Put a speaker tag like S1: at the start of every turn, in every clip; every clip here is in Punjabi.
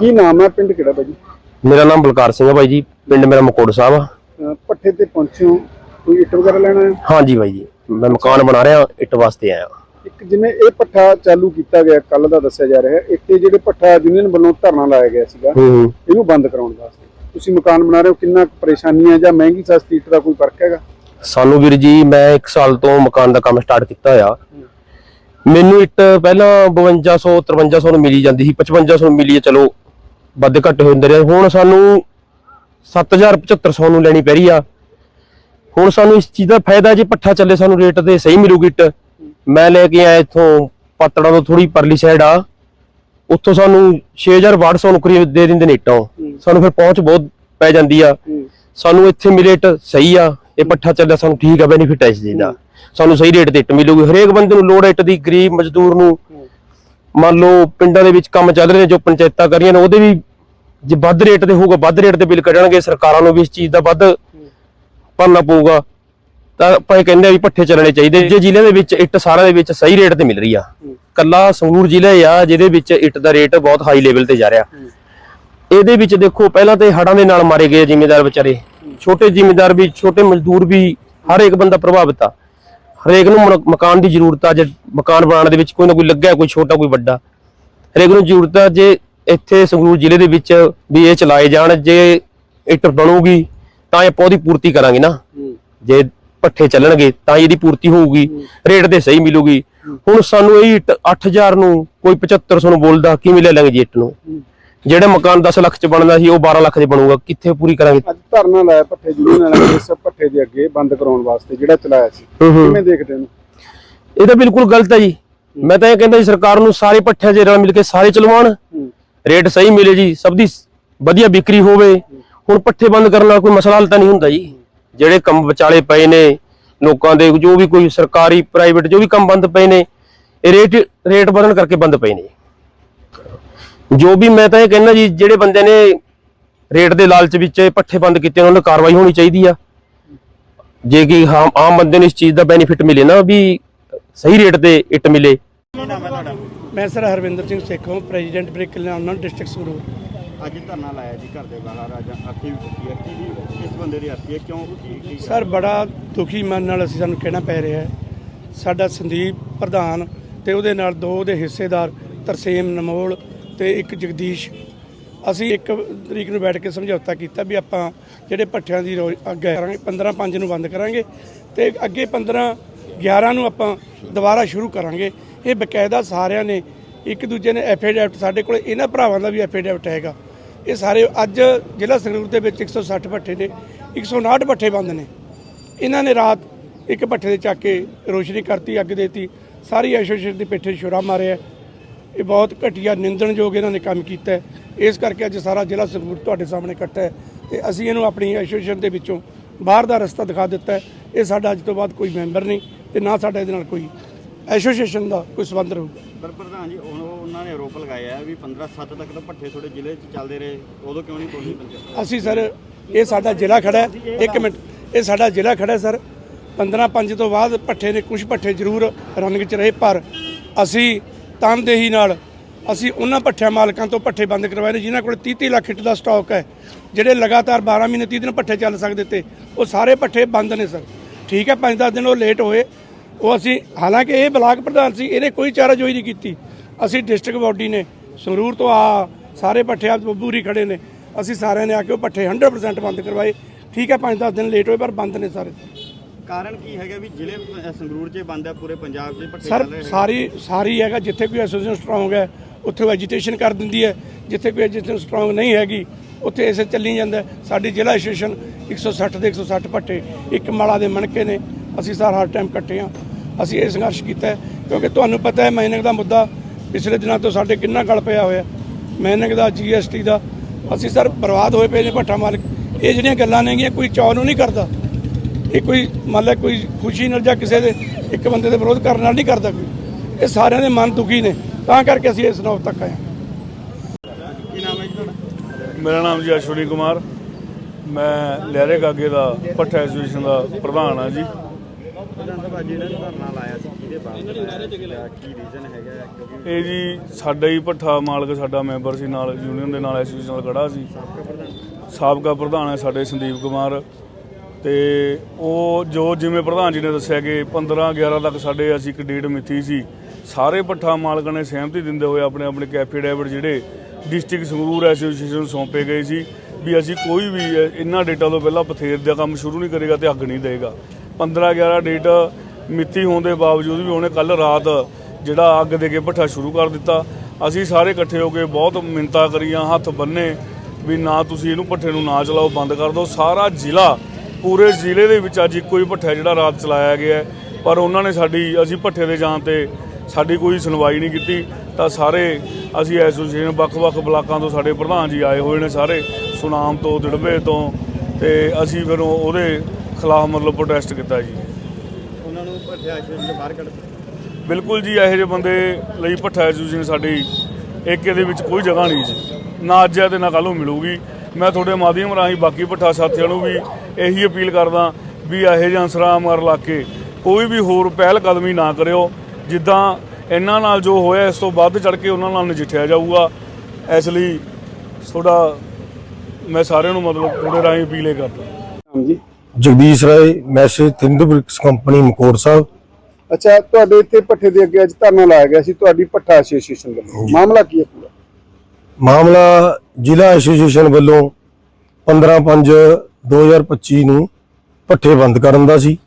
S1: ਕੀ ਨਾਮ ਹੈ? ਪਿੰਡ ਕਿਹੜਾ ਭਾਜੀ?
S2: ਮੇਰਾ ਨਾਮ ਬਲਕਾਰ ਸਿੰਘ ਹੈ ਬਾਈ ਜੀ। ਪਿੰਡ ਮੇਰਾ ਮਕੋੜ ਸਾਹਿਬ ਆ।
S1: ਅਹ ਪੱਠੇ ਤੇ ਪਹੁੰਚੇ ਹੋ। ਕੋਈ ਇੱਟ ਵਗੈਰਾ ਲੈਣਾ ਹੈ?
S2: ਹਾਂਜੀ ਬਾਈ ਜੀ। ਮੈਂ ਮਕਾਨ ਬਣਾ ਰਿਹਾ ਇੱਟ ਵਾਸਤੇ ਆਇਆ
S1: ਇੱਕ ਜਿਵੇਂ ਇਹ ਪੱਠਾ ਚਾਲੂ ਕੀਤਾ ਗਿਆ ਕੱਲ ਦਾ ਦੱਸਿਆ ਜਾ ਰਿਹਾ ਹੈ ਇੱਥੇ ਜਿਹੜੇ ਪੱਠਾ ਯੂਨੀਅਨ ਵੱਲੋਂ ਧਰਨਾ ਲਾਇਆ ਗਿਆ ਸੀਗਾ
S2: ਹੂੰ
S1: ਇਹਨੂੰ ਬੰਦ ਕਰਾਉਣ ਵਾਸਤੇ। ਤੁਸੀਂ ਮਕਾਨ ਬਣਾ ਰਹੇ ਹੋ ਕਿੰਨਾ ਕੁ ਪਰੇਸ਼ਾਨੀ ਹੈ ਜਾਂ ਮਹਿੰਗੀ ਸਸਤੀ ਇੱਟ ਦਾ ਕੋਈ ਫ਼ਰਕ ਹੈਗਾ?
S2: ਸਾਨੂੰ ਵੀਰ ਜੀ ਮੈਂ 1 ਸਾਲ ਤੋਂ ਮਕਾਨ ਦਾ ਕੰਮ ਸਟਾਰਟ ਕੀਤਾ ਹੋਇਆ। ਮੈਨੂੰ ਇੱਟ ਪਹਿਲਾਂ 5200 5300 ਨੂੰ ਮਿਲੀ ਜਾਂਦੀ ਸੀ 5500 ਨੂੰ ਮਿਲੀ ਹੈ ਚਲੋ। ਵੱਧ ਘੱਟ ਹੁੰਦੇ ਰਹੇ। ਹੁਣ ਸਾਨੂੰ 7000 7500 ਨੂੰ ਲੈਣੀ ਪੈ ਰਹੀ ਆ। ਹੁਣ ਸਾਨੂੰ ਇਸ ਚੀਜ਼ ਦਾ ਫਾਇਦਾ ਜੇ ਪੱਠਾ ਚੱਲੇ ਸਾਨੂੰ ਰੇਟ ਤੇ ਸਹੀ ਮਿਲੂਗੀ ਇੱਟ। ਮੈਂ ਲੈ ਕੇ ਆਇਆ ਇੱਥੋਂ ਪਾਤੜਾ ਤੋਂ ਥੋੜੀ ਪਰਲੀ ਸਾਈਡ ਆ। ਉੱਥੋਂ ਸਾਨੂੰ 6800 ਨੂੰ ਕਰੀਬ ਦੇ ਦਿੰਦੇ ਨੇ ਇੱਟਾਂ। ਸਾਨੂੰ ਫਿਰ ਪਹੁੰਚ ਬਹੁਤ ਪੈ ਜਾਂਦੀ ਆ। ਸਾਨੂੰ ਇੱਥੇ ਮਿਲੇ ਇੱਟ ਸਹੀ ਆ। ਇਹ ਪੱਠਾ ਚੱਲਿਆ ਸਾਨੂੰ ਠੀਕ ਆ ਬੈਨੀਫਿਟ ਹੈ ਇਸ ਚੀਜ਼ ਦਾ। ਸਾਨੂੰ ਸਹੀ ਰੇਟ ਤੇ ਇੱਟ ਮਿਲੂਗੀ। ਹਰੇਕ ਬੰਦੇ ਨੂੰ ਲੋੜ ਇੱਟ ਦੀ ਗਰੀਬ ਮਜ਼ਦੂਰ ਨੂੰ। ਮੰਨ ਲਓ ਪਿੰਡਾਂ ਦੇ ਵਿੱਚ ਕੰਮ ਚੱਲ ਰਹੇ ਨੇ ਜੋ ਪੰਚਾਇਤਾਂ ਕਰ ਰਹੀਆਂ ਨੇ ਉਹਦੇ ਵੀ ਜੇ ਵੱਧ ਰੇਟ ਤੇ ਹੋਊਗਾ ਵੱਧ ਰੇਟ ਤੇ ਬਿੱਲ ਕੱਢਣਗੇ ਸਰਕਾਰਾਂ ਨੂੰ ਵੀ ਇਸ ਚੀਜ਼ ਦਾ ਵੱਧ ਭਰਨਾ ਪਊਗਾ। ਤਾਂ ਆਪਾਂ ਇਹ ਕਹਿੰਦੇ ਆ ਵੀ ਪੱਠੇ ਚੱਲਣੇ ਚਾਹੀਦੇ। ਜੇ ਜ਼ਿਲ੍ਹੇ ਦੇ ਵਿੱਚ ਇੱਟ ਸਾਰਿਆਂ ਦੇ ਵਿੱਚ ਸਹੀ ਰੇਟ ਤੇ ਮਿਲ ਰਹੀ ਆ। ਕੱਲਾ ਸੰਗਰੂਰ ਜ਼ਿਲ੍ਹਾ ਆ ਜਿਹਦੇ ਵਿੱਚ ਇੱਟ ਦਾ ਰੇਟ ਬਹੁਤ ਹਾਈ ਲੈਵਲ ਤੇ ਜਾ ਰਿਹਾ। ਇਹਦੇ ਵਿੱਚ ਦੇਖੋ ਪਹਿਲਾਂ ਤੇ ਹੜਾਂ ਦੇ ਨਾਲ ਮਾਰੇ ਗਏ ਜ਼ਿਮੀਂਦਾਰ ਵਿਚਾਰੇ। ਛੋਟੇ ਜ਼ਿਮੀਂਦਾਰ ਵੀ ਛੋਟੇ ਮਜ਼ਦੂਰ ਵੀ ਹਰ ਇੱਕ ਬੰਦਾ ਪ੍ਰਭਾਵਿਤ ਆ। ਹਰੇਕ ਨੂੰ ਮਕਾਨ ਦੀ ਜ਼ਰੂਰਤ ਆ ਜੇ ਮਕਾਨ ਬਣਾਉਣ ਦੇ ਵਿੱਚ ਕੋਈ ਨਾ ਕੋਈ ਲੱਗਿਆ ਕੋਈ ਛੋਟਾ ਕੋਈ ਵੱਡਾ। ਹਰੇਕ ਨੂੰ ਜ਼ਰੂਰਤ ਆ ਜੇ ਇੱਥੇ ਸੰਗਰੂਰ ਜ਼ਿਲ੍ਹੇ ਦੇ ਵਿੱਚ ਵੀ ਇਹ ਚਲਾਏ ਜਾਣ ਜੇ ਇੱਟ ਬਣੂਗੀ ਤਾਂ ਆਪਾਂ ਉਹਦੀ ਪੂਰਤੀ ਕਰਾਂਗੇ ਨਾ। ਜੇ ਪੱਠੇ ਚੱਲਣਗੇ ਤਾਂ ਇਹਦੀ ਪੂਰਤੀ ਹੋਊਗੀ ਰੇਟ ਤੇ ਸਹੀ ਮਿਲੂਗੀ। ਹੁਣ ਸਾਨੂੰ ਇਹ ਇੱਟ 8000 ਨੂੰ ਕੋਈ 7500 ਨੂੰ ਬੋਲਦਾ ਕਿਵੇਂ ਲੈ ਲਾਂਗੇ ਜੀ ਇੱਟ ਨੂੰ? ਜਿਹੜਾ ਮਕਾਨ 10 ਲੱਖ ਚ ਬਣਦਾ ਸੀ ਉਹ 12 ਲੱਖ ਚ ਬਣੂਗਾ ਕਿੱਥੇ ਪੂਰੀ ਕਰਾਂਗੇ?
S1: ਅੱਜ ਧਰਨਾ ਲਾਇਆ ਪੱਠੇ ਯੂਨੀਅਨ ਵਾਲਿਆਂ ਨੇ ਇਸ ਪੱਠੇ ਦੇ ਅੱਗੇ ਬੰਦ ਕਰਾਉਣ ਵਾਸਤੇ ਜਿਹੜਾ ਚਲਾਇਆ ਸੀ। ਕਿਵੇਂ ਦੇਖਦੇ ਹੋ?
S2: ਇਹ ਤਾਂ ਬਿਲਕੁਲ ਗਲਤ ਹੈ ਜੀ। ਮੈਂ ਤਾਂ ਇਹ ਕਹਿੰਦਾ ਜੀ ਸਰਕਾਰ ਨੂੰ ਸਾਰੇ ਪੱਠਿਆਂ 'ਚ ਰਲ ਮਿਲ ਕੇ ਸਾਰੇ ਚਲਵਾਉਣ ਰੇਟ ਸਹੀ ਮਿਲੇ ਜੀ, ਸਭ ਦੀ ਵਧੀਆ ਵਿਕਰੀ ਹੋਵੇ। ਹੁਣ ਪੱਠੇ ਬੰਦ ਕਰਨ ਨਾਲ ਕੋਈ ਮਸਲਾ ਹੱਲ ਤਾਂ ਨਹੀਂ ਹੁੰਦਾ ਜੀ। ਜਿਹੜੇ ਕੰਮ ਵਿਚਾਲੇ ਪਏ ਨੇ, ਲੋਕਾਂ ਦੇ ਜੋ ਵੀ ਕੋਈ ਸਰਕਾਰੀ ਪ੍ਰਾਈਵੇਟ ਜੋ ਵੀ ਕੰਮ ਬੰਦ ਪਏ ਨੇ, ਇਹ ਰੇਟ ਰੇਟ ਵਧਣ ਕਰਕੇ ਬੰਦ ਪਏ ਨੇ। ਜੋ ਵੀ ਮੈਂ ਤਾਂ ਇਹ ਕਹਿੰਦਾ ਜੀ, ਜਿਹੜੇ ਬੰਦੇ ਨੇ ਰੇਟ ਦੇ ਲਾਲਚ ਵਿੱਚ ਪੱਠੇ ਬੰਦ ਕੀਤੇ ਉਹਨਾਂ ਨੂੰ ਕਾਰਵਾਈ ਹੋਣੀ ਚਾਹੀਦੀ ਆ। ਜੇ ਕਿ ਆਮ ਬੰਦੇ ਨੂੰ ਇਸ ਚੀਜ਼ ਦਾ ਬੈਨੀਫਿਟ ਮਿਲੇ ਨਾ, ਵੀ ਸਹੀ ਰੇਟ ਤੇ ਇੱਟ ਮਿਲੇ।
S3: ਮੈਂ sir Harvinder Singh Sekhon president brick kiln district Sangrur
S4: ਅੱਜ ਧਰਨਾ ਲਾਇਆ ਜੀ ਘਰ ਦੇ ਬਾਹਰ ਅੱਜ ਆਰਤੀ ਵੀ ਚੁੱਕੀ ਹੈ ਕੀ ਇਸ ਬੰਦੇ ਦੀ ਆਰਤੀ ਹੈ ਕਿਉਂ
S3: ਸਰ ਬੜਾ ਦੁਖੀ ਮਨ ਨਾਲ ਅਸੀਂ ਸਾਨੂੰ ਕਹਿਣਾ ਪੈ ਰਿਹਾ ਹੈ। ਸਾਡਾ ਸੰਦੀਪ ਪ੍ਰਧਾਨ ਤੇ ਉਹਦੇ ਨਾਲ ਦੋ ਉਹਦੇ ਹਿੱਸੇਦਾਰ ਤਰਸੇਮ ਨਮੋਲ ਤੇ ਇੱਕ ਜਗਦੀਸ਼। ਅਸੀਂ ਇੱਕ ਤਰੀਕ ਨੂੰ ਬੈਠ ਕੇ ਸਮਝੌਤਾ ਕੀਤਾ ਵੀ ਆਪਾਂ ਜਿਹੜੇ ਪੱਠਿਆਂ ਦੀ ਅੱਗੇ ਕਰਾਂਗੇ 15 5 ਨੂੰ ਬੰਦ ਕਰਾਂਗੇ ਤੇ ਅੱਗੇ 15 11 ਨੂੰ ਆਪਾਂ ਦੁਬਾਰਾ ਸ਼ੁਰੂ ਕਰਾਂਗੇ। ਇਹ ਬਕਾਇਦਾ ਸਾਰਿਆਂ ਨੇ, ਇੱਕ ਦੂਜੇ ਨੇ ਐਫੀਡੈਵਿਟ ਸਾਡੇ ਕੋਲ, ਇਹਨਾਂ ਭਰਾਵਾਂ ਦਾ ਵੀ ਐਫੀਡੈਵਿਟ ਹੈਗਾ। ਇਹ ਸਾਰੇ ਅੱਜ ਜ਼ਿਲ੍ਹਾ ਸੰਗਰੂਰ ਦੇ ਵਿੱਚ 160 ਭੱਠੇ ਨੇ 159 ਭੱਠੇ ਬੰਦ ਨੇ। ਇਹਨਾਂ ਨੇ ਰਾਤ ਇੱਕ ਭੱਠੇ ਦੇ ਚੱਕ ਕੇ ਰੋਸ਼ਨੀ ਕਰਤੀ, ਅੱਗ ਦੇਤੀ। ਸਾਰੀ ਐਸੋਸੀਏਸ਼ਨ ਦੇ ਪਿੱਠੇ ਛੁਰਾ ਮਾਰਿਆ। ਇਹ ਬਹੁਤ ਘਟੀਆ, ਨਿੰਦਣਯੋਗ ਇਹਨਾਂ ਨੇ ਕੰਮ ਕੀਤਾ। ਇਸ ਕਰਕੇ ਅੱਜ ਸਾਰਾ ਜ਼ਿਲ੍ਹਾ ਸੰਗਰੂਰ ਤੁਹਾਡੇ ਸਾਹਮਣੇ ਇਕੱਠਾ ਹੈ ਤੇ ਅਸੀਂ ਇਹਨੂੰ ਆਪਣੀ ਐਸੋਸੀਏਸ਼ਨ ਦੇ ਵਿੱਚੋਂ ਬਾਹਰ ਦਾ ਰਸਤਾ ਦਿਖਾ ਦਿੱਤਾ ਇਹ ਸਾਡਾ ਅੱਜ ਤੋਂ ਬਾਅਦ ਕੋਈ ਮੈਂਬਰ ਨਹੀਂ। ਤੇ ਨਾ ਸਾਡਾ ਇਹਦੇ ਨਾਲ ਕੋਈ ਐਸੋਸੀਏਸ਼ਨ ਦਾ ਕੋਈ ਸੰਬੰਧ ਰਹੂਗਾ
S4: ਪਰ ਪ੍ਰਧਾਨ ਜੀ ਹੁਣ ਉਹ- ਉਹਨਾਂ ਨੇ ਆਰੋਪ ਲਗਾਇਆ ਵੀ 15 7 ਤੱਕ ਤਾਂ ਪੱਠੇ ਤੁਹਾਡੇ ਜ਼ਿਲ੍ਹੇ 'ਚ ਚੱਲਦੇ ਰਹੇ ਉਦੋਂ ਕਿਉਂ ਨਹੀਂ ਤੋੜੀ ਪੰਚਾਇਤ
S3: ਅਸੀਂ ਸਰ ਇਹ ਸਾਡਾ ਜ਼ਿਲ੍ਹਾ ਖੜਾ ਹੈ। ਇੱਕ ਮਿੰਟ ਇਹ ਸਾਡਾ ਜ਼ਿਲ੍ਹਾ ਖੜਾ ਹੈ ਸਰ। 15 5 ਤੋਂ ਬਾਅਦ ਪੱਠੇ ਨੇ ਕੁਝ ਪੱਠੇ ਜ਼ਰੂਰ ਰਨਿੰਗ 'ਚ ਰਹੇ ਪਰ ਅਸੀਂ ਤਨਦੇਹੀ ਨਾਲ ਅਸੀਂ ਉਹਨਾਂ ਪੱਠਿਆਂ ਮਾਲਕਾਂ ਤੋਂ ਪੱਠੇ ਬੰਦ ਕਰਵਾਏ ਨੇ ਜਿਨ੍ਹਾਂ ਕੋਲ 30 30 ਲੱਖ ਹਿੱਟ ਦਾ ਸਟਾਕ ਹੈ ਜਿਹੜੇ ਲਗਾਤਾਰ 12 ਮਹੀਨੇ 30 ਦਿਨ ਪੱਠੇ ਚੱਲ ਸਕਦੇ ਤੇ ਉਹ ਸਾਰੇ ਪੱਠੇ ਬੰਦ ਨੇ ਸਰ। ਠੀਕ ਹੈ 5-10 ਦਿਨ ਉਹ ਲੇਟ ਹੋਏ। ਉਹ ਅਸੀਂ, ਹਾਲਾਂਕਿ ਇਹ ਬਲਾਕ ਪ੍ਰਧਾਨ ਸੀ, ਇਹਨੇ ਕੋਈ ਚਾਰਾਜੋਈ ਨਹੀਂ ਕੀਤੀ। ਅਸੀਂ ਡਿਸਟ੍ਰਿਕਟ ਬਾਡੀ ਨੇ, ਸੰਗਰੂਰ ਤੋਂ ਆ, ਸਾਰੇ ਪੱਠੇ ਆ ਬੂਰੀ ਖੜੇ ਨੇ। ਅਸੀਂ ਸਾਰਿਆਂ ਨੇ ਆ ਕੇ ਉਹ ਪੱਠੇ 100% ਬੰਦ ਕਰਵਾਏ। ਠੀਕ ਹੈ 5-10 ਦਿਨ ਲੇਟ ਹੋਏ, ਪਰ ਬੰਦ ਨੇ ਸਾਰੇ।
S4: ਕਾਰਨ ਕੀ ਹੈਗਾ ਵੀ ਜ਼ਿਲ੍ਹੇ ਸੰਗਰੂਰ 'ਚ ਬੰਦ ਹੈ ਪੂਰੇ ਪੰਜਾਬ 'ਚ ਪੱਠੇ
S3: ਸਰ
S4: ਚੱਲ ਰਹੇ
S3: ਸਾਰੀ ਸਾਰੀ ਹੈਗਾ ਜਿੱਥੇ ਕੋਈ ਐਸੋਸੀਏਸ਼ਨ ਸਟਰੋਂਗ ਹੈ ਉੱਥੇ ਉਹ ਐਜੀਟੇਸ਼ਨ ਕਰ ਦਿੰਦੀ ਹੈ ਜਿੱਥੇ ਕੋਈ ਐਜੀਟੇਸ਼ਨ ਸਟਰੋਂਗ ਨਹੀਂ ਹੈਗੀ ਉੱਥੇ ਐਸੇ ਚੱਲੀ ਜਾਂਦਾ ਹੈ। ਸਾਡੀ ਜ਼ਿਲ੍ਹਾ ਐਸੋਸੀਏਸ਼ਨ 160 ਦੇ 160 ਪੱਟੇ ਇੱਕ ਮਾਲਾ ਦੇ ਮਣਕੇ ਨੇ ਅਸੀਂ ਸਾਰ ਹਰ ਟਾਈਮ ਇਕੱਠੇ ਹਾਂ। ਅਸੀਂ ਇਹ ਸੰਘਰਸ਼ ਕੀਤਾ ਹੈ ਕਿਉਂਕਿ ਤੁਹਾਨੂੰ ਪਤਾ ਹੈ ਮਾਈਨਿੰਗ ਦਾ ਮੁੱਦਾ ਪਿਛਲੇ ਦਿਨਾਂ ਤੋਂ ਸਾਡੇ ਕਿੰਨਾ ਗਲ ਪਿਆ ਹੋਇਆ ਮਾਈਨਿੰਗ ਦਾ ਜੀਐਸਟੀ ਦਾ ਅਸੀਂ ਸਰ ਬਰਬਾਦ ਹੋਏ ਪਏ ਨੇ ਭੱਠਾ ਮਾਲਕ। ਇਹ ਜਿਹੜੀਆਂ ਗੱਲਾਂ ਨੇਗੀਆਂ ਕੋਈ ਚਾਅ ਨੂੰ ਨਹੀਂ ਕਰਦਾ। ਇਹ ਕੋਈ ਮੰਨ ਲੈ ਕੋਈ ਖੁਸ਼ੀ ਨਾਲ ਜਾਂ ਕਿਸੇ ਦੇ ਇੱਕ ਬੰਦੇ ਦੇ ਵਿਰੋਧ ਕਰਨ ਨਾਲ ਨਹੀਂ ਕਰਦਾ ਕੋਈ। ਇਹ ਸਾਰਿਆਂ ਦੇ ਮਨ ਦੁਖੀ ਨੇ। ਤਾਂ ਕਰਕੇ ਅਸੀਂ ਇਸ ਨੌਬ ਤੱਕ ਆਏ ਹਾਂ।
S4: ਕੀ ਨਾਮ ਹੈ ਜੀ ਤੁਹਾਡਾ?
S5: ਮੇਰਾ ਨਾਮ ਜੀ ਅਸ਼ਵਨੀ ਕੁਮਾਰ। ਮੈਂ ਲਹਿਰੇ ਗਾਗੇ ਦਾ ਪੱਠਾ ਐਸੋਸੀਏਸ਼ਨ ਦਾ ਪ੍ਰਧਾਨ ਹਾਂ ਜੀ। ਇਹ ਜੀ ਸਾਡਾ ਹੀ ਭੱਠਾ ਮਾਲਕ ਸਾਡਾ ਮੈਂਬਰ ਸੀ ਨਾਲ ਯੂਨੀਅਨ ਦੇ ਨਾਲ ਐਸੋਸੀਏਸ਼ਨ ਨਾਲ ਖੜਾ ਸੀ। ਸਾਬਕਾ ਪ੍ਰਧਾਨ ਹੈ ਸਾਡੇ ਸੰਦੀਪ ਕੁਮਾਰ। ਤੇ ਉਹ ਜੋ ਜਿਵੇਂ ਪ੍ਰਧਾਨ ਜੀ ਨੇ ਦੱਸਿਆ ਕਿ 15 11 ਤੱਕ ਸਾਡੇ ਅਸੀਂ ਇੱਕ ਡੇਟ ਮਿੱਥੀ ਸੀ, ਸਾਰੇ ਭੱਠਾ ਮਾਲਕਾਂ ਨੇ ਸਹਿਮਤੀ ਦਿੰਦੇ ਹੋਏ ਆਪਣੇ ਆਪਣੇ ਕੈਫੇ ਡੈਵਿਡ ਜਿਹੜੇ ਡਿਸਟ੍ਰਿਕਟ ਸੰਗਰੂਰ ਐਸੋਸੀਏਸ਼ਨ ਨੂੰ ਸੌਂਪੇ ਗਏ ਸੀ ਵੀ ਅਸੀਂ ਕੋਈ ਵੀ ਇਹਨਾਂ ਡੇਟਾਂ ਤੋਂ ਪਹਿਲਾਂ ਪਥੇਰ ਦਾ ਕੰਮ ਸ਼ੁਰੂ ਨਹੀਂ ਕਰੇਗਾ ਤੇ ਅੱਗ ਨਹੀਂ ਦੇਗਾ 15 11 ਡੇਟ ਮਿੱਥੀ ਹੋਣ ਦੇ ਬਾਵਜੂਦ ਵੀ ਉਹਨੇ ਕੱਲ ਰਾਤ ਜਿਹੜਾ ਅੱਗ ਦੇ ਕੇ ਭੱਠਾ ਸ਼ੁਰੂ ਕਰ ਦਿੱਤਾ। ਅਸੀਂ ਸਾਰੇ ਇਕੱਠੇ ਹੋ ਕੇ ਬਹੁਤ ਮਿੰਤਾ ਕਰੀਆਂ, ਹੱਥ ਬੰਨੇ ਵੀ ਨਾ ਤੁਸੀਂ ਇਹਨੂੰ ਭੱਠੇ ਨੂੰ ਨਾ ਚਲਾਓ, ਬੰਦ ਕਰ ਦਿਓ। ਸਾਰਾ ਜ਼ਿਲ੍ਹਾ ਪੂਰੇ ਜ਼ਿਲ੍ਹੇ ਦੇ ਵਿੱਚ ਅੱਜ ਇੱਕੋ ਹੀ ਭੱਠਾ ਜਿਹੜਾ ਰਾਤ ਚਲਾਇਆ ਗਿਆ। ਪਰ ਉਹਨਾਂ ਨੇ ਸਾਡੀ ਅਸੀਂ ਭੱਠੇ ਦੇ ਜਾਣ ਤੇ ਸਾਡੀ ਕੋਈ ਸੁਣਵਾਈ ਨਹੀਂ ਕੀਤੀ। ਤਾਂ ਸਾਰੇ ਅਸੀਂ ਐਸੋਸੀਏਸ਼ਨ ਵੱਖ-ਵੱਖ ਬਲਾਕਾਂ ਤੋਂ ਸਾਡੇ ਪ੍ਰਧਾਨ ਜੀ ਆਏ ਹੋਏ ਨੇ ਸਾਰੇ ਸੁਨਾਮ ਤੋਂ ਦਿੜਬੇ ਤੋਂ ਤੇ ਅਸੀਂ ਫਿਰ ਉਹ- ਉਹਦੇ ਖਿਲਾਫ ਮਤਲਬ ਪ੍ਰੋਟੈਸਟ ਕੀਤਾ ਜੀ।
S4: ਉਹਨਾਂ ਨੂੰ ਭੱਠੇ ਐਸੋਸੀਏਸ਼ਨ ਬਾਹਰ ਕੱਢ
S5: ਬਿਲਕੁਲ ਜੀ ਇਹੋ ਜਿਹੇ ਬੰਦੇ ਲਈ ਭੱਠਾ ਐਸੋਸੀਏਸ਼ਨ ਸਾਡੀ ਏਕੇ ਦੇ ਵਿੱਚ ਕੋਈ ਜਗ੍ਹਾ ਨਹੀਂ ਜੀ। ਨਾ ਅੱਜ ਹੈ ਤੇ ਨਾ ਕੱਲ੍ਹ ਨੂੰ ਮਿਲੂਗੀ। ਮੈਂ ਤੁਹਾਡੇ ਮਾਧਿਅਮ ਰਾਹੀਂ ਬਾਕੀ ਭੱਠਾ ਸਾਥੀਆਂ ਨੂੰ ਵੀ ਇਹੀ ਅਪੀਲ ਕਰਦਾ ਵੀ ਇਹੋ ਜਿਹੇ ਅਨਸਰਾਂ ਮਰ ਲਾ ਕੇ ਕੋਈ ਵੀ ਹੋਰ ਪਹਿਲ ਕਦਮੀ ਨਾ ਕਰਿਓ। ਜਿੱਦਾਂ ਇਹਨਾਂ ਨਾਲ ਜੋ ਹੋਇਆ ਇਸ ਤੋਂ ਵੱਧ ਚੜ ਕੇ ਉਹਨਾਂ ਨਾਲ ਨਜਿੱਠਿਆ ਜਾਊਗਾ। ਇਸ ਲਈ ਤੁਹਾਡਾ ਮੈਂ ਸਾਰਿਆਂ ਨੂੰ ਮਤਲਬ ਤੁਹਾਡੇ ਰਾਹੀਂ ਅਪੀਲ ਇਹ ਕਰਦਾ।
S1: ਜੀ
S6: Jagdish Rai messrs Thind bricks company Makaur Sahib.
S1: ਅੱਛਾ ਤੁਹਾਡੇ ਇੱਥੇ ਪੱਠੇ ਦੇ ਅੱਗੇ ਅੱਜ ਧਰਨਾ ਲਾਇਆ ਗਿਆ ਸੀ ਤੁਹਾਡੀ ਪੱਠਾ ਐਸੋਸੀਏਸ਼ਨ ਵੱਲੋਂ। ਮਾਮਲਾ ਕੀ ਹੈ ਪੂਰਾ?
S6: ਮਾਮਲਾ ਜ਼ਿਲ੍ਹਾ ਐਸੋਸੀਏਸ਼ਨ ਵੱਲੋਂ 15/5/2025 ਨੂੰ ਪੱਠੇ ਬੰਦ ਕਰਨ ਦਾ ਸੀ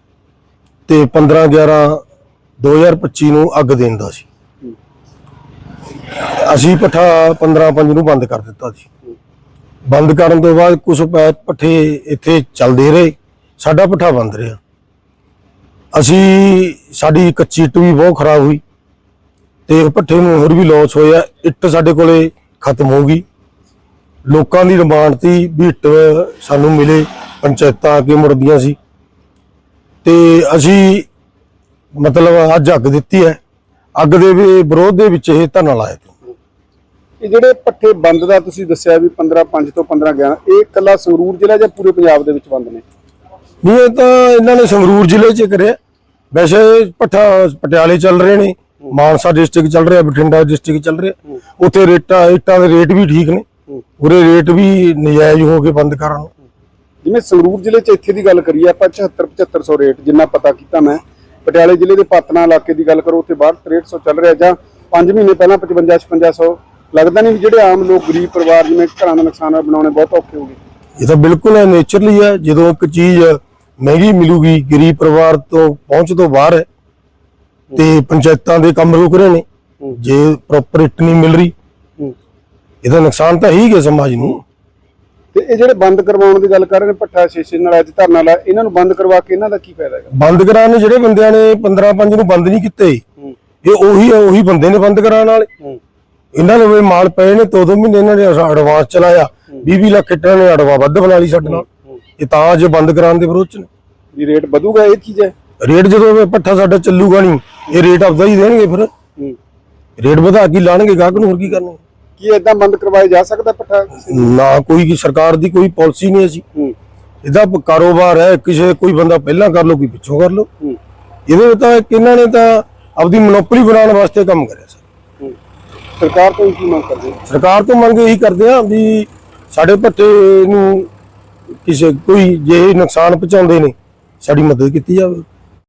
S6: ਤੇ 15/11/2025 ਨੂੰ ਅੱਗ ਦੇਣ ਦਾ ਸੀ। ਅਸੀਂ ਪੱਠਾ 15/5 ਨੂੰ ਬੰਦ ਕਰ ਦਿੱਤਾ ਸੀ। ਬੰਦ ਕਰਨ ਤੋਂ ਬਾਅਦ ਕੁਝ ਪੱਠੇ ਇੱਥੇ ਚੱਲਦੇ ਰਹੇ, ਸਾਡਾ ਪੱਠਾ ਬੰਦ ਰਿਹਾ। ਅਸੀਂ, ਸਾਡੀ ਕੱਚੀ ਇੱਟ ਵੀ ਬਹੁਤ ਖਰਾਬ ਹੋਈ ਤੇ ਭੱਠੇ ਨੂੰ ਹੋਰ ਵੀ ਲਾਸ ਹੋਇਆ, ਇੱਟ ਸਾਡੇ ਕੋਲੇ ਖਤਮ ਹੋ ਗਈ। ਲੋਕਾਂ ਦੀ ਡਿਮਾਂਡ ਸੀ ਵੀ ਇੱਟ ਸਾਨੂੰ ਮਿਲੇ ਪੰਚਾਇਤਾਂ ਆ ਕੇ ਮੁੜਦੀਆਂ ਸੀ। ਤੇ ਅਸੀਂ ਮਤਲਬ ਅੱਜ ਅੱਗ ਦਿੱਤੀ ਹੈ। ਅੱਗ ਦੇ ਵਿਰੋਧ ਦੇ ਵਿੱਚ ਇਹ ਧਰਨਾ ਲਾਇਆ
S1: ਇਹ ਜਿਹੜੇ ਪੱਠੇ ਬੰਦ ਦਾ ਤੁਸੀਂ ਦੱਸਿਆ ਵੀ 15 5 ਤੋਂ 15 11 ਇਹ ਇਕੱਲਾ ਸੰਗਰੂਰ ਜ਼ਿਲ੍ਹਾ ਜਾਂ ਪੂਰੇ ਪੰਜਾਬ ਦੇ ਵਿੱਚ ਬੰਦ ਨੇ?
S6: ਨਹੀਂ ਇਹ ਤਾਂ ਇਹਨਾਂ ਨੇ ਸੰਗਰੂਰ ਜ਼ਿਲ੍ਹੇ 'ਚ ਕਰਿਆ। ਵੈਸੇ ਭੱਠਾ ਪਟਿਆਲੇ ਚੱਲ ਰਹੇ ਨੇ ਮਾਨਸਾ ਡਿਸਟ੍ਰਿਕਟ ਚੱਲ ਰਿਹਾ ਬਠਿੰਡਾ ਡਿਸਟ੍ਰਿਕਟ ਚੱਲ ਰਿਹਾ। ਉੱਥੇ ਰੇਟਾਂ ਇੱਟਾਂ ਦੇ ਰੇਟ ਵੀ ਠੀਕ ਨੇ। ਉਰੇ ਰੇਟ ਵੀ ਨਜਾਇਜ਼ ਹੋ ਕੇ ਬੰਦ ਕਰਨ
S1: ਜਿਵੇਂ ਸੰਗਰੂਰ ਜ਼ਿਲ੍ਹੇ 'ਚ ਇੱਥੇ ਦੀ ਗੱਲ ਕਰੀਏ ਆਪਾਂ 74 7500 ਰੇਟ ਜਿੰਨਾ ਪਤਾ ਕੀਤਾ ਮੈਂ। ਪਟਿਆਲੇ ਜ਼ਿਲ੍ਹੇ ਦੇ ਪਾਤਨਾ ਇਲਾਕੇ ਦੀ ਗੱਲ ਕਰੋ ਉੱਥੇ 62 6300 ਚੱਲ ਰਿਹਾ ਜਾਂ 5 ਮਹੀਨੇ ਪਹਿਲਾਂ 55 5600 ਲੱਗਦਾ ਨਹੀਂ ਜਿਹੜੇ ਆਮ ਲੋਕ ਗਰੀਬ ਪਰਿਵਾਰ ਜਿਵੇਂ ਘਰਾਂ ਦਾ ਨੁਕਸਾਨ ਬਣਾਉਣੇ ਬਹੁਤ ਔਖੇ ਹੋ ਗਏ।
S6: ਇਹ ਤਾਂ ਬਿਲਕੁਲ ਨੇਚਰਲੀ ਹੈ। ਜਦੋਂ ਇੱਕ ਚੀਜ਼ ਮਹਿੰਗੀ ਮਿਲੂਗੀ ਗਰੀਬ ਪਰਿਵਾਰ ਤੋਂ ਪਹੁੰਚ ਤੋਂ ਬਾਹਰ ਹੈ ਤੇ ਪੰਚਾਇਤਾਂ ਦੇ ਕੰਮ ਰੁਕ ਰਹੇ ਨੇ। ਜੇ ਪ੍ਰੋਪਰ ਇੱਟ ਨਹੀਂ ਮਿਲ ਰਹੀ
S1: ਹੂੰ।
S6: ਇਹਦਾ ਨੁਕਸਾਨ ਤਾਂ ਹੀ ਹੈ ਸਮਾਜ ਨੂੰ।
S1: ਤੇ ਇਹ ਜਿਹੜੇ ਬੰਦ ਕਰਵਾਉਣ ਦੀ ਗੱਲ ਕਰ ਰਹੇ ਨੇ ਪੱਠਾ ਸ਼ੀਸ਼ੇ ਨਾਲ ਅੱਜ ਧਰਨਾ ਲਾ ਇਹਨਾਂ ਨੂੰ ਬੰਦ ਕਰਵਾ ਕੇ ਇਹਨਾਂ ਦਾ ਕੀ ਫਾਇਦਾ ਹੈਗਾ?
S6: ਬੰਦ ਕਰਾਉਣ ਨੂੰ ਜਿਹੜੇ ਬੰਦਿਆਂ ਨੇ 15 5 ਨੂੰ ਬੰਦ ਨਹੀਂ ਕੀਤੇ। ਇਹ ਉਹੀ ਉਹੀ ਬੰਦੇ ਨੇ ਬੰਦ ਕਰਾਉਣ ਵਾਲੇ। ਇਹਨਾਂ ਨੂੰ ਵੀ ਮਾਲ ਪਏ ਨੇ ਦੋ ਦੋ ਮਹੀਨੇ ਇਹਨਾਂ ਨੇ ਐਡਵਾਂਸ ਚਲਾਇਆ 20 20 ਲੱਖ ਇੱਟਾਂ ਨੇ ਅਡਵਾ ਵੱਧ ਬਣਾ ਲਈ ਸਾਡੇ ਨਾਲ। ਇਹ ਤਾਂ ਅੱਜ ਬੰਦ ਕਰਾਉਣ ਦੇ ਵਿਰੋਧ ਚ ਨੇ।
S1: ਵੀ ਰੇਟ ਵਧੂਗਾ ਇਹ ਚੀਜ਼? ਹੈ
S6: ਰੇਟ ਜਦੋਂ ਪੱਠਾ ਸਾਡਾ ਚੱਲੂਗਾ ਨਹੀਂ ਇਹ ਰੇਟ ਆਪਦਾ ਹੀ ਦੇਣਗੇ ਫਿਰ। ਰੇਟ ਵਧਾ ਕੇ ਲਾਣਗੇ ਗਾਹਕ ਨੂੰ ਹੋਰ ਕੀ ਕਰਨਗੇ
S1: ਕੀ ਏਦਾਂ ਬੰਦ ਕਰਵਾਇਆ ਜਾ ਸਕਦਾ ਪੱਠਾ
S6: ਨਾ ਕੋਈ ਸਰਕਾਰ ਦੀ ਕੋਈ ਪਾਲਿਸੀ ਨਹੀਂ
S1: ਹੂੰ
S6: ਇਹਦਾ ਕਾਰੋਬਾਰ ਹੈ ਕਿਸੇ ਕੋਈ ਬੰਦਾ ਪਹਿਲਾਂ ਕਰ ਲੋ ਕੋਈ ਪਿੱਛੋਂ ਕਰ ਲੋ। ਇਹਦੇ ਵਿੱਚ ਤਾਂ ਇਹਨਾਂ ਨੇ ਤਾਂ ਆਪਦੀ ਮੋਨੋਪੋਲੀ ਬਣਾਉਣ ਵਾਸਤੇ ਕੰਮ ਕਰਿਆ।
S1: ਸਰਕਾਰ ਤੋਂ ਕੀ ਮੰਗ ਕਰਦੇ?
S6: ਸਰਕਾਰ ਤੋਂ ਮੰਗ ਇਹੀ ਕਰਦੇ ਆ ਵੀ ਸਾਡੇ ਭੱਠੇ ਨੂੰ ਕਿਸੇ ਕੋਈ ਜੇ ਨੁਕਸਾਨ ਪਹੁੰਚਾਉਂਦੇ ਨੇ ਸਾਡੀ ਮਦਦ ਕੀਤੀ ਜਾਵੇ